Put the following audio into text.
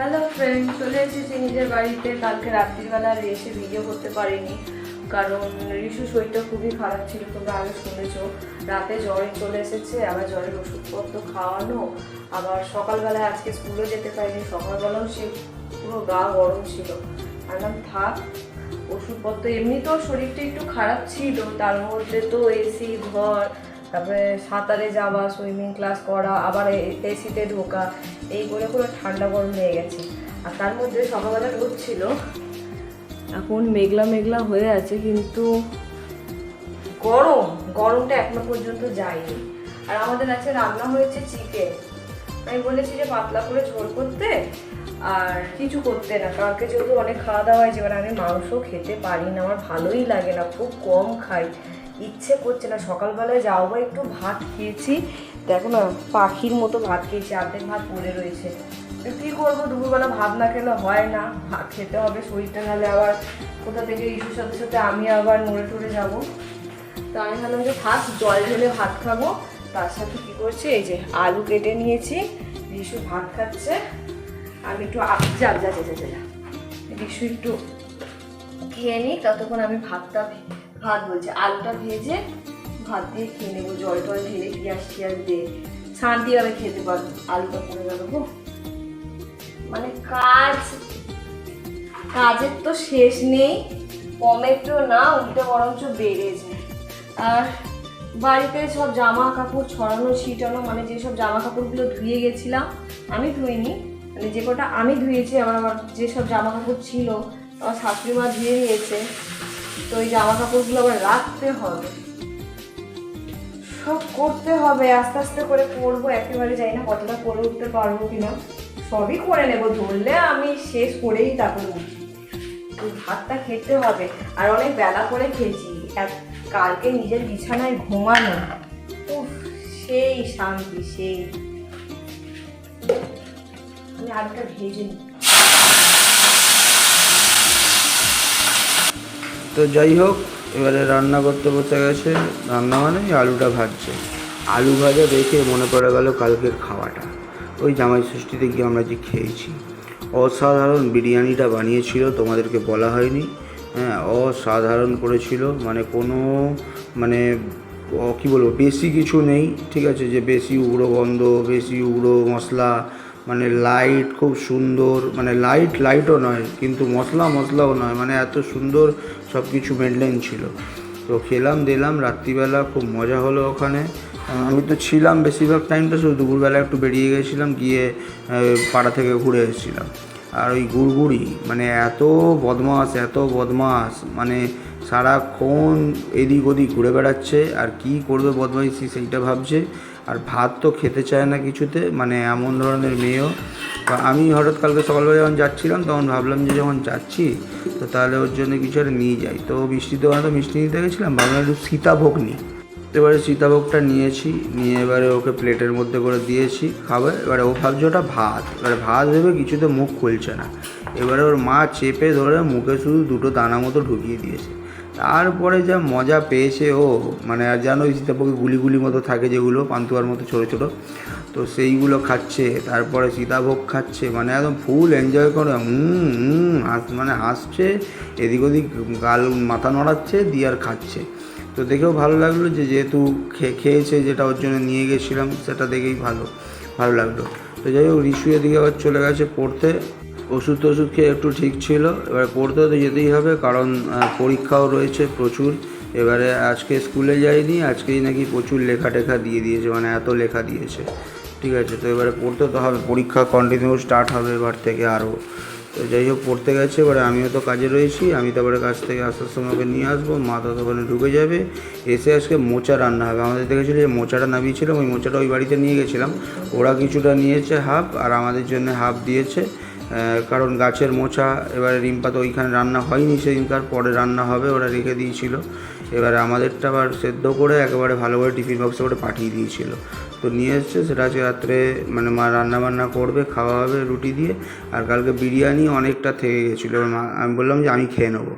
Hello friend চলে এসেছি নিজের বাড়িতে। কালকে রাত্রিবেলা এসে ভিডিও করতে পারিনি, কারণ রিশু শরীরটা খুবই খারাপ ছিল, তোমরা আগে শুনেছো। রাতে জ্বরে চলে এসেছে, আবার জ্বরের ওষুধপত্র খাওয়ানো। আবার সকালবেলায় আজকে স্কুলে যেতে পারিনি, সকালবেলাও সে পুরো গা গরম ছিল। আনলাম থাক, ওষুধপত্র। এমনিতেও শরীরটা একটু খারাপ ছিল, তার মধ্যে তো এসি ঘর তারপরে সাঁতারে যাওয়া সুইমিং ক্লাস করা, আবার এসিতে ঢোকা, এই করে পুরো ঠান্ডা গরম হয়ে গেছে। আর তার মধ্যে সকালবেলা রোদ ছিল এখন মেঘলা মেঘলা হয়ে আছে, কিন্তু গরম, গরমটা এখনও পর্যন্ত যায়নি। আর আমাদের আছে রান্না হয়েছে চিকেন আমি বলেছি যে পাতলা করে ঝোল করতে, আর কিছু করতে না কালকে যেহেতু অনেক খাওয়া দাওয়া হয়েছে, এবার আমি মাংস খেতে পারি না, আমার ভালোই লাগে না, খুব কম খাই। ইচ্ছে করছে না। সকালবেলায় যাও বা একটু ভাত খেয়েছি। দেখো না পাখির মতো ভাত খেয়েছি অর্ধেক ভাত পড়ে রয়েছে। কী করব দুপুরবেলা ভাত না খেলে হয় না। ভাত খেতে হবে শরীরটা নাহলে আবার কোথা থেকে ইস্যুর সাথে সাথে আমি আবার নড়ে টড়ে যাব। তো আমি ভাবলাম যে থাক জল ঢেলে ভাত খাব। তার সাথে কী করছি এই যে আলু কেটে নিয়েছি। রিশু ভাত খাচ্ছে। আমি একটু যা যা যা যা যা, একটু খেয়ে নিই ততক্ষণ আমি ভাতটা ভাত বলছে। আলুটা ভেজে ভাত দিয়ে খেয়ে নেব, জল টল ঢেলে পেঁয়াজ টিয়াজ দিয়ে। শান্তিভাবে খেতে পারব আলুটা গেল গো। মানে কাজ, কাজের তো শেষ নেই কমেটো না উল্টে বরঞ্চ বেড়েছে। আর বাড়িতে সব জামা কাপড় ছড়ানো, ছিটানো মানে যেসব জামা কাপড়গুলো ধুয়ে গেছিলাম, আমি ধুইনি। মানে যে কটা আমি ধুয়েছি, আবার আমার যেসব জামা কাপড় ছিল, আমার শাশুড়ি মা ধুয়ে দিয়েছে তো ওই জামা কাপড়গুলো আবার রাখতে হবে। সব করতে হবে, আস্তে আস্তে করে করব, একেবারে যাই না কতটা করে উঠতে পারব কিনা। সবই করে নেব, ধরলে আমি শেষ করেই তারপরে উঠি ভাতটা খেতে হবে, আর অনেক বেলা করে খেয়েছি। কালকে নিজের বিছানায় ঘুমানো। উফ, সেই শান্তি, সেই। আমি আলুটা ভেজে নিই। তো যাই হোক, এবারে রান্না করতে বসে গেছে। রান্না মানে আলুটা ভাজছে। আলু ভাজা দেখে মনে পড়ে গেল কালকের খাওয়াটা। ওই জামাই ষষ্ঠীতে গিয়ে আমরা যে খেয়েছি। অসাধারণ বিরিয়ানিটা বানিয়েছিল, তোমাদেরকে বলা হয়নি। হ্যাঁ অসাধারণ করেছিল। মানে কোনো মানে কী বলব, বেশি কিছু নেই। ঠিক আছে, যে বেশি উগ্র গন্ধ বেশি উগ্র মশলা মানে লাইট খুব সুন্দর মানে লাইট লাইটও নয়, কিন্তু মশলা মশলাও নয় মানে এত সুন্দর সব কিছু মেনটেন ছিল। তো খেলাম, দিলাম, রাত্রিবেলা খুব মজা হলো ওখানে। আমি তো ছিলাম বেশিরভাগ টাইমটা শুধু দুপুরবেলা একটু বেরিয়ে গেছিলাম, গিয়ে পাড়া থেকে ঘুরে এসেছিলাম। আর ওই গুড়গুড়ি মানে এত বদমাস এত বদমাস মানে সারাক্ষণ এদিক ওদিক ঘুরে বেড়াচ্ছে, আর কি করবে বদমাইশি সেইটা ভাবছে, আর ভাত তো খেতে চায় না কিছুতে মানে এমন ধরনের মেয়েও। আমি হঠাৎ কালকে সকালবেলা যখন যাচ্ছিলাম, তখন ভাবলাম যে যখন যাচ্ছি, তো তাহলে ওর জন্য কিছু একটা নিয়ে যাই। তো মিষ্টির দোকানে তো মিষ্টি নিতে গেছিলাম, ভাবলাম একটু সীতাভোগ নিই। এবারে সীতাভোগটা নিয়েছি, নিয়ে এবারে ওকে প্লেটের মধ্যে করে দিয়েছি খাবে এবারে ও ভাবছে ওটা ভাত। এবারে ভাত ভেবে কিছুতে মুখ খুলছে না। এবারে ওর মা চেপে ধরে মুখে শুধু দুটো দানা মতো ঢুকিয়ে দিয়েছে। তারপরে যা মজা পেয়েছে ও মানে আর জানো সীতাভোগে গুলি গুলি মতো থাকে যেগুলো, পান্তুয়ার মতো ছোটো ছোটো, তো সেইগুলো খাচ্ছে। তারপরে সীতাভোগ খাচ্ছে মানে একদম ফুল এনজয় করে হুম হাস মানে হাসছে, এদিক ওদিক গাল মাথা নড়াচ্ছে, দিয়ে আর খাচ্ছে। তো দেখেও ভালো লাগল যে যেহেতু খেয়েছে যেটা ওর জন্য নিয়ে গেছিলাম, সেটা দেখেই ভালো ভালো লাগল। তো যাই হোক রিশু এদিকে আবার চলে গেছে পড়তে। ওষুধ টষুধ খেয়ে একটু ঠিক ছিল। এবার পড়তে তো যেতেই হবে, কারণ পরীক্ষাও রয়েছে প্রচুর। এবারে আজকে স্কুলে যাইনি, আজকেই নাকি প্রচুর লেখা টেখা দিয়ে দিয়েছে মানে এত লেখা দিয়েছে। ঠিক আছে, তো এবারে পড়তে তো হবে, পরীক্ষা কন্টিনিউ স্টার্ট হবে এবার থেকে আরও। তো যাই হোক, পড়তে গেছে, এবারে আমিও তো কাজে রয়েছি। আমি তারপরে কাজ থেকে আসার সময় ওকে নিয়ে আসব, মা ততক্ষণে ঢুকে যাবে। এসে আজকে মোচা রান্না হবে। আমাদের দেখেছিল যে মোচাটা নামিয়েছিলাম, ওই মোচাটা ওই বাড়িতে নিয়ে গেছিলাম। ওরা কিছুটা নিয়েছে হাফ, আর আমাদের জন্য হাফ দিয়েছে। কারণ গাছের মোচা, এবারে রিম্পা তো ওইখানে রান্না হয়নি সেদিনকার, পরে রান্না হবে, ওরা রেখে দিয়েছিল। এবারে আমাদেরটা আবার সেদ্ধ করে একেবারে ভালো করে টিফিন বক্সে করে পাঠিয়ে দিয়েছিল। তো নিয়ে এসছে, সেটা আজকে রাত্রে মানে মা রান্না বান্না করবে খাওয়া হবে রুটি দিয়ে, আর কালকে বিরিয়ানি অনেকটা থেকে গেছিল। মা, আমি বললাম যে আমি খেয়ে নেব।